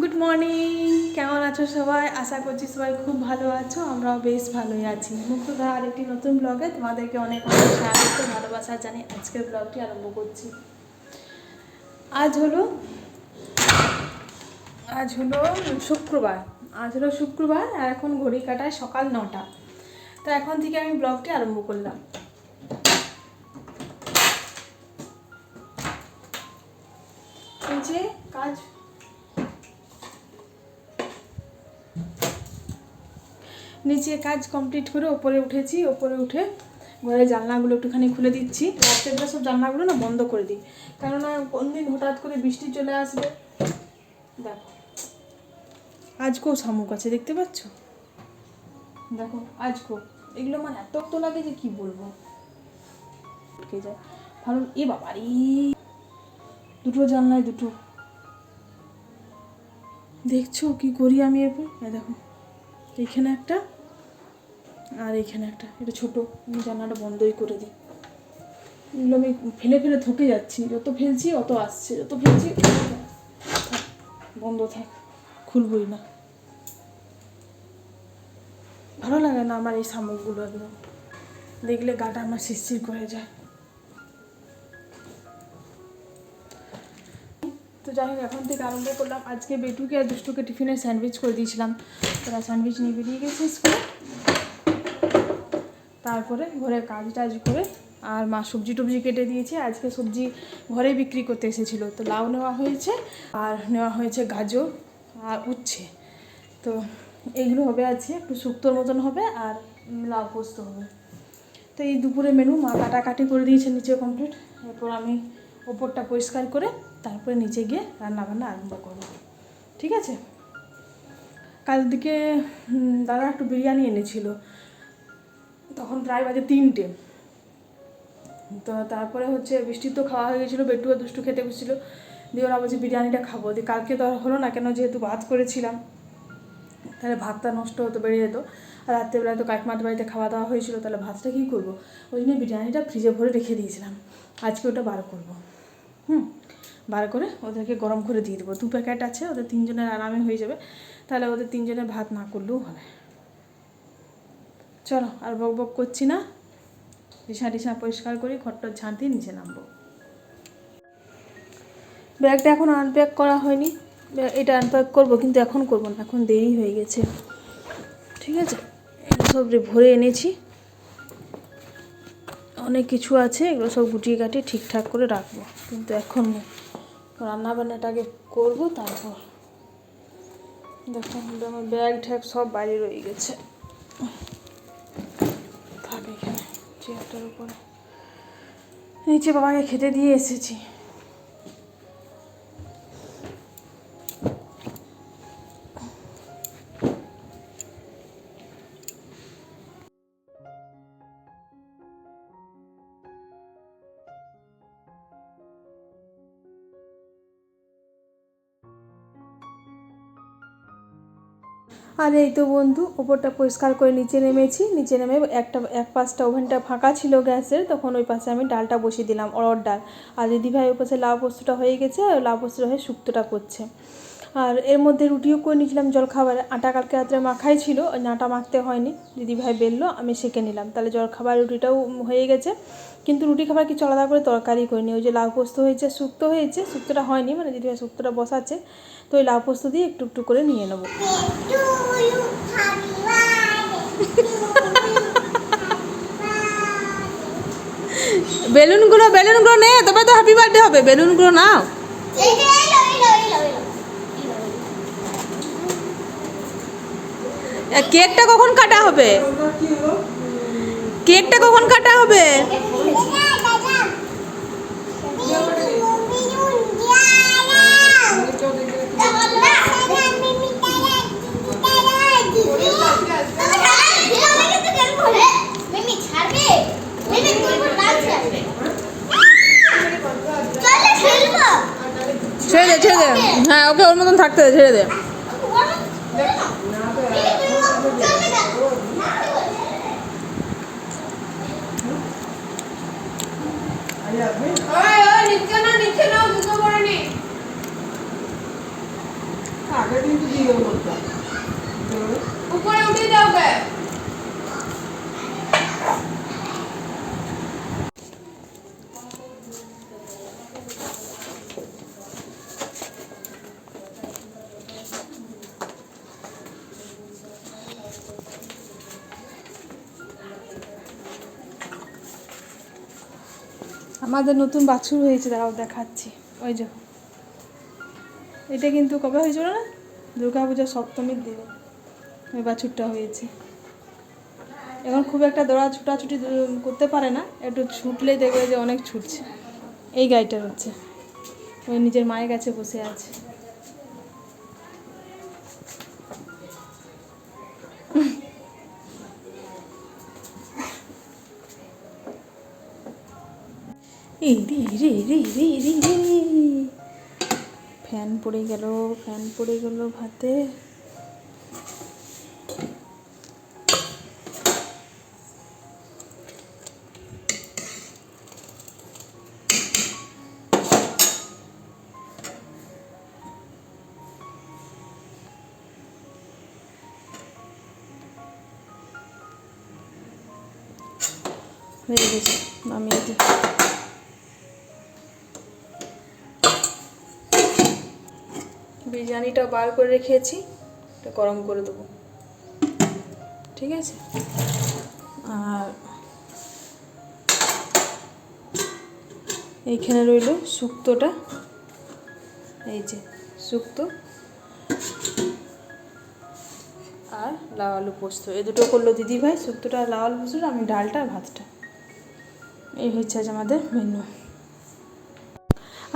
Good morning কেমন আছো সবাই? আশা করছি সবাই খুব ভালো আছো। আমরাও বেশ ভালোই আছি। মুক্তধারা আরেকটি নতুন ব্লগে তোমাদেরকে অনেক অনেক স্বাগত, ভালোবাসা জানি আজকের ব্লগটি আরম্ভ করছি। আজ হলো আজ হলো শুক্রবার। আজ হলো শুক্রবার, আর এখন ঘড়ি কাটায় সকাল নটা। তো এখন থেকে আমি ব্লগটি আরম্ভ করলাম। যে কাজ নিচে কাজ কমপ্লিট করে ওপরে উঠেছি, ওপরে উঠে ঘরের জানলাগুলো একটুখানি খুলে দিচ্ছি। রাত্রেবেলা সব জানলাগুলো না বন্ধ করে দিই। কেননা কোনদিন হঠাৎ করে বৃষ্টি চলে আসবে? দেখো। আজকেও শামুক আছে, দেখতে পাচ্ছ? দেখো, আজকেও। এগুলো মানে এত তো লাগে যে কি বলব? উঠকে যায়। ভালো, এ বাবারি দুটো জানলায় দুটো। দেখছ কি করি আমি এরপর? দেখো। এইখানে একটা আর এইখানে একটা। এটা ছোটো। আমি জানলাটা বন্ধই করে দিই। এগুলো আমি ফেলে ফেলে থকে যাচ্ছি। যত ফেলছি অত আসছে। যত ফেলছি বন্ধ থাক, খুলবই না। ভালো লাগে না আমার এই শামুকগুলো একদম। দেখলে গাটা আমার শিরশির করে যায়। যাই হোক, এখন থেকে আরম্ভ করলাম। আজকে বেটুকে আর দুষ্টুকে টিফিনে স্যান্ডউইচ করে দিয়েছিলাম। তারা স্যান্ডউইচ নিয়ে বেরিয়ে গেছে স্কুলে। তারপরে ঘরে কাজ টাজ করে আর মা সবজি টবজি কেটে দিয়েছে। আজকে সবজি ঘরে বিক্রি করতে এসেছিল। তো লাউ নেওয়া হয়েছে আর নেওয়া হয়েছে গাজর আর উচ্ছে। তো এইগুলো হবে আজকে, একটু শুক্তোর মতন হবে আর লাউ পোস্ত হবে। তো এই দুপুরে মেনু মা কাটাকাটি করে দিয়েছে নিচে কমপ্লিট এরপর আমি ওপরটা পরিষ্কার করে তারপরে নিচে গিয়ে রান্না বান্না আরম্ভ করব। ঠিক আছে? কাল দিকে দাদা একটু বিরিয়ানি এনেছিল। তখন প্রায় বাজে তিনটে। তো তারপরে হচ্ছে বৃষ্টি তো খাওয়া হয়ে গেছিল, বেটু আর দুষ্টু খেতে বসেছিলো। দিয়ে ওরা বলছে, বিরিয়ানিটা খাব। দিয়ে কালকে তো হলো না, কেন যেহেতু ভাত করেছিলাম, তাহলে ভাতটা নষ্ট হতো, বেড়ে যেত। আর রাত্রেবেলায় তো কাকিমাদের বাড়িতে খাওয়া দাওয়া হয়েছিল, তাহলে ভাতটা কী করব? ওই জন্য বিরিয়ানিটা ফ্রিজে ভরে রেখে দিয়েছিলাম। আজকে ওটা বার করব। হুম? বার করে ওদেরকে গরম করে দিয়ে দেবো। দু প্যাকেট আছে, ওদের তিনজনের আরামে হয়ে যাবে। তাহলে ওদের তিনজনের ভাত না করলেও হবে। চলো, আর বক বক করছি না। বিছানা টিছানা পরিষ্কার করি, ঘরটা ঝাঁট নিচে নামবো। ব্যাগটা এখন আনপ্যাক করা হয়নি। এটা আনপ্যাক করব, কিন্তু এখন করব না, এখন দেরি হয়ে গেছে। ঠিক আছে? সব ভরে এনেছি। অনেক কিছু আছে, এগুলো সব গুটিয়ে কাটিয়ে ঠিকঠাক করে রাখব। কিন্তু এখন রান্না বান্নাটা আগে করব, তারপর দেখুন আমার ব্যাগ ঠ্যাগ সব বাইরে রয়ে গেছে। থাকে এখানে, চেয়ারটার উপরে। নিচে বাবাকে খেতে দিয়ে এসেছি। আর এই তো বন্ধু, ওপরটা পরিষ্কার করে নিচে নেমেছি। নিচে নেমে একটা, এক পাশটা ওভেনটা ফাঁকা ছিল গ্যাসের, তখন ওই পাশে আমি ডালটা বসিয়ে দিলাম, অরড় ডাল। আর দিদিভাই ওই পাশে লাউ পোস্তটা হয়ে গেছে, আর লাউ পোস্তটা হয়ে শুক্তোটা করছে। আর এর মধ্যে রুটিও করে নিয়েছিলাম জলখাবারে। আটা কালকে রাত্রে মাখাই ছিল, ওই আটা মাখতে হয়নি। দিদিভাই বেললো, আমি সেঁকে নিলাম। তাহলে জলখাবার রুটিটাও হয়ে গেছে। কিন্তু রুটি খাবার কিছু আলাদা করে তরকারি করিনি। ওই যে লাউ পোস্ত হয়েছে, শুক্তো হয়েছে, শুক্তোটা হয়নি মানে দিদিভাই শুক্তোটা বসাচ্ছে। তো ওই লাউ পোস্ত দিয়ে একটু একটু করে নিয়ে নেব। বেলুনগুলো বেলুনগুলো নে তবে তো হ্যাপি বার্থডে হবে। বেলুনগুলো নাও। কেকটা কখন কাটা হবে? কেকটা কখন কাটা হবে? ওকে ওর মতন থাকতে দে ছেড়ে দে আগে কিন্তু দিয়ে বলতাম উপরে উঠে যাও গে আমাদের নতুন বাছুর হয়েছে তারাও দেখাচ্ছি। ওই যে। এটা কিন্তু কবে হয়েছিল না? দুর্গা পূজা সপ্তমীর দিনে ওই বাছুরটা হয়েছে। এখন খুব একটা দৌড়া ছুটাছুটি করতে পারে না, একটু ছুটলেই দেখবে যে অনেক ছুটছে। এই গাড়িটা হচ্ছে। ওই নিজের মায়ের কাছে বসে আছে। রে রে ফ্যান পড়ে গেল ফ্যান পড়ে গেল ভাতে। হয়ে গেছে নামিয়ে দিই। বিরিয়ানিটা বার করে রেখেছি, এটা গরম করে দেবো। ঠিক আছে? আর এইখানে রইল শুক্তোটা। এই যে শুক্তো আর লাউ আলু পোস্ত। এ দুটো করল দিদি ভাই শুক্তোটা লাউ আলু পোস্ত, আমি ডালটা ভাতটা। এই হচ্ছে আজ আমাদের মেনু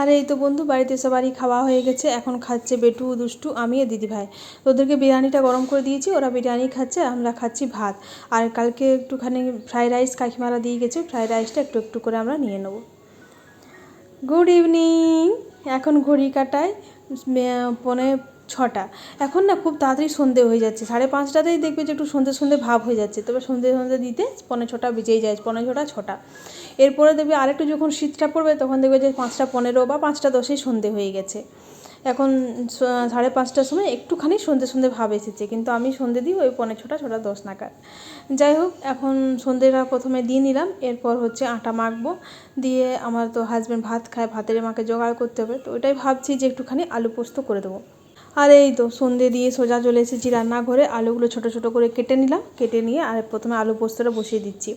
আর, এই তো বন্ধু, বাড়িতে সবারই খাওয়া হয়ে গেছে। এখন খাচ্ছে বেটু, দুষ্টু, আমি আর দিদি ভাই ওদেরকে বিরিয়ানিটা গরম করে দিয়েছি, ওরা বিরিয়ানি খাচ্ছে, আমরা খাচ্ছি ভাত। আর কালকে একটুখানি ফ্রাইড রাইস কাকিমারা দিয়ে গেছে, ফ্রাইড রাইসটা একটু একটু করে আমরা নিয়ে নেব। Good evening! এখন ঘড়ি কাটায় পৌনে ছটা। এখন না খুব তাড়াতাড়ি সন্ধে হয়ে যাচ্ছে, সাড়ে পাঁচটাতেই দেখবে যে একটু সন্ধে সন্ধে ভাব হয়ে যাচ্ছে, তবে সন্ধে সন্ধে দিতে পৌনে ছটা বেজেই যায়, পৌনে ছটা ছটা। এরপরে দেখবে আরেকটু যখন শীতটা পড়বে তখন দেখবে যে পাঁচটা পনেরো বা পাঁচটা দশেই সন্ধে হয়ে গেছে। এখন সাড়ে পাঁচটার সময় একটুখানি সন্ধে সন্ধে ভাব এসেছে, কিন্তু আমি সন্ধে দিই ওই পনেরো ছটা ছটা, দশ নাগাদ। যাই হোক, এখন সন্ধেটা প্রথমে দিয়ে নিলাম, এরপর হচ্ছে আটা মাখবো। দিয়ে আমার তো হাজব্যান্ড ভাত খায়, ভাতের মাকে জোগাড় করতে হবে, তো ওইটাই ভাবছি যে একটুখানি আলু পোস্ত করে দেবো। আর এই তো সন্ধে দিয়ে সোজা চলে এসেছি রান্নাঘরে। আলুগুলো ছোট ছোট করে কেটে নিলাম, কেটে নিয়ে আর প্রথমে আলু পোস্তটা বসিয়ে দিচ্ছি।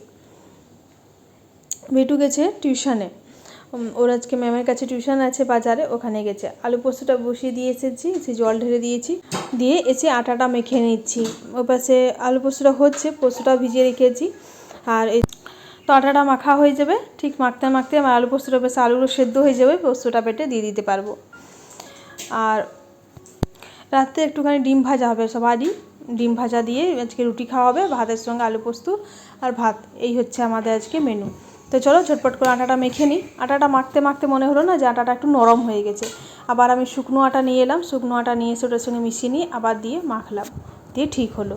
বেটু গেছে টিউশনে। ওর আজকে ম্যামের কাছে টিউশন আছে, বাজারে ওখানে গেছে। আলু পোস্তটা বসিয়ে দিয়ে এসেছি সে জল ঢেলে দিয়েছি। দিয়ে এসে আটাটা মেখে নিচ্ছি। ওর পাশে আলু পোস্তটা হচ্ছে, পোস্তটা ভিজিয়ে রেখেছি। আর এই তো আটাটা মাখা হয়ে যাবে। ঠিক মাখতে মাখতে আমার আলু পোস্তটা বেশ আলুগুলো সেদ্ধ হয়ে যাবে, পোস্তটা পেটে দিয়ে দিতে পারব। আর রাত্রে একটুখানি ডিম ভাজা হবে সবারই। ডিম ভাজা দিয়ে আজকে রুটি খাওয়া হবে, ভাতের সঙ্গে আলু পোস্ত আর ভাত। এই হচ্ছে আমাদের আজকে মেনু তো চলো ঝটপট করে আটাটা মেখে নিই। আটাটা মাখতে মাখতে মনে হলো না যে আটাটা একটু নরম হয়ে গেছে। আবার আমি শুকনো আটা নিয়ে এলাম। শুকনো আটা নিয়ে এসে ওটার সঙ্গে মিশিয়ে নিই আবার দিয়ে মাখলাম। দিয়ে ঠিক হলো।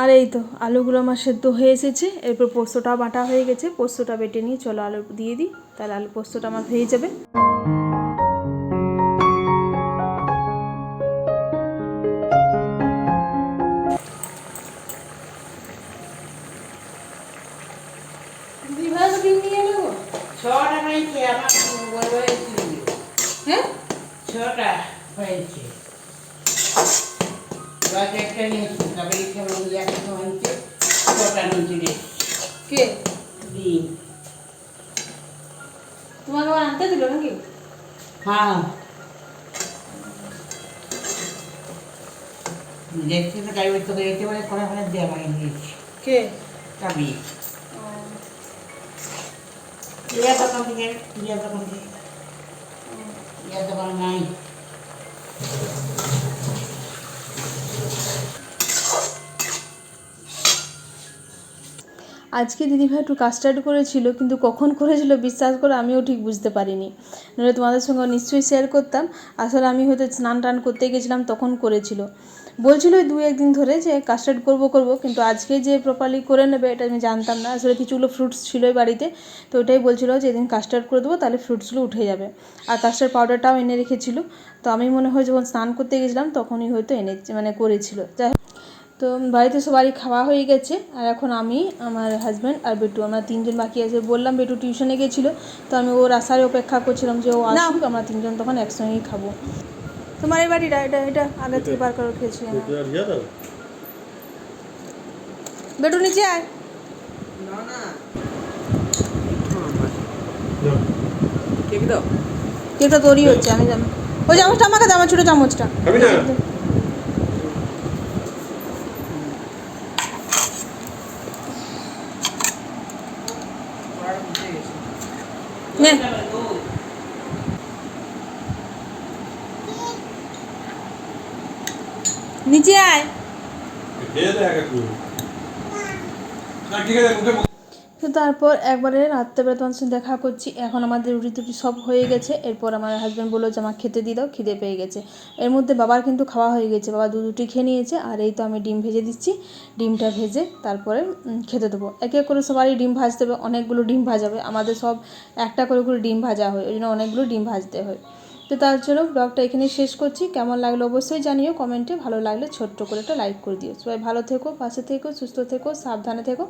আর এই তো আলুগুলো আমার সেদ্ধ হয়ে এসেছে। এরপর পোস্তটা বাটা হয়ে গেছে পোস্তটা বেটে নিয়ে চলো আলু দিয়ে দিই তাহলে আলু পোস্তটা আমার হয়ে যাবে। হ্যাঁ? ছটা হয়েছে। একটা নিয়েছি তবে এই কেমন একটা হয়েছে ছটা নিয়েছি রে কে? ডিম তোমাকে আবার আনতে দিল নাকি? হ্যাঁ। দেখছি তো গাড়ি তো যেতে পারে করে ফেলে দিয়ে আমাকে দিয়েছি কে? কাবি ইয়া দোকান থেকে ইয়া দোকান থেকে ইয়া দোকান নাই। আজকে দিদিভাই একটু কাস্টার্ড করেছিল, কিন্তু কখন করেছিল বিশ্বাস করে, আমিও ঠিক বুঝতে পারিনি। নাহলে তোমাদের সঙ্গে নিশ্চয়ই শেয়ার করতাম। আসলে আমি হয়তো স্নান টান করতে গেছিলাম, তখন করেছিল। বলছিল দু একদিন ধরে যে কাস্টার্ড করব করব, কিন্তু আজকে যে প্রপারলি করে নেবে এটা আমি জানতাম না। আসলে কিছুগুলো ফ্রুটস ছিল ওই বাড়িতে, তো ওটাই বলছিল যে এদিন কাস্টার্ড করে দেবো, তাহলে ফ্রুটসগুলো উঠে যাবে। আর কাস্টার্ড পাউডারটাও এনে রেখেছিল। তো আমি মনে হয় যখন স্নান করতে গেছিলাম, তখনই হয়তো এনে মানে করেছিল। যাই তো বাড়িতে সবারই খাওয়া হয়ে গেছে। আর এখন আমি আমার হাজব্যান্ড আর বেটু আমরা তিনজন বাকি আছে। বললাম বেটু টিউশনে গেছিল তো আমি ওর আসার অপেক্ষা করছিলাম যে ও আসুক আমরা তিনজন তখন একসঙ্গেই খাব। তোমার এই বাড়িটা এটা এটা আগে থেকে বার করে খেয়েছি বেটু নিচে আয়। কেক কেকটা তৈরি হচ্ছে আমি জানি। ওই চামচটা আমাকে দাও আমার ছোটো চামচটা খাবি না? পড়াটা বুঝে গেছি নে নিচে আয় খেয়ে দেখ একটু না ঠিক আছে মুখে তারপর একবারে রাত্রেবেলা তোমার সঙ্গে দেখা করছি। এখন আমাদের রুটি টুটি সব হয়ে গেছে। এরপর আমার হাজব্যান্ড বলল যে আমার খেতে দিয়ে দাও, খিদে পেয়ে গেছে। এর মধ্যে বাবার কিন্তু খাওয়া হয়ে গেছে। বাবা দু দুটি খেয়ে নিয়েছে, আর এই তো আমি ডিম ভেজে দিচ্ছি। ডিমটা ভেজে তারপরে খেতে দেবো। এক এক করে সবারই ডিম ভাজতে হবে, অনেকগুলো ডিম ভাজাবে আমাদের সব একটা করে করে ডিম ভাজা হয়। ওই জন্য অনেকগুলো ডিম ভাজতে হয়। তো তার জন্য ব্লগটা এখানে শেষ করছি। কেমন লাগল অবশ্যই জানিও। কমেন্টে ভালো লাগলে ছোট্ট করে একটা লাইক করে দিও। সবাই ভালো থেকো, পাশে থেকো, সুস্থ থেকো, সাবধানে থেকো।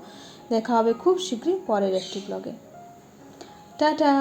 দেখা হবে খুব শীঘ্রই পরের একটি ব্লগে টাটা!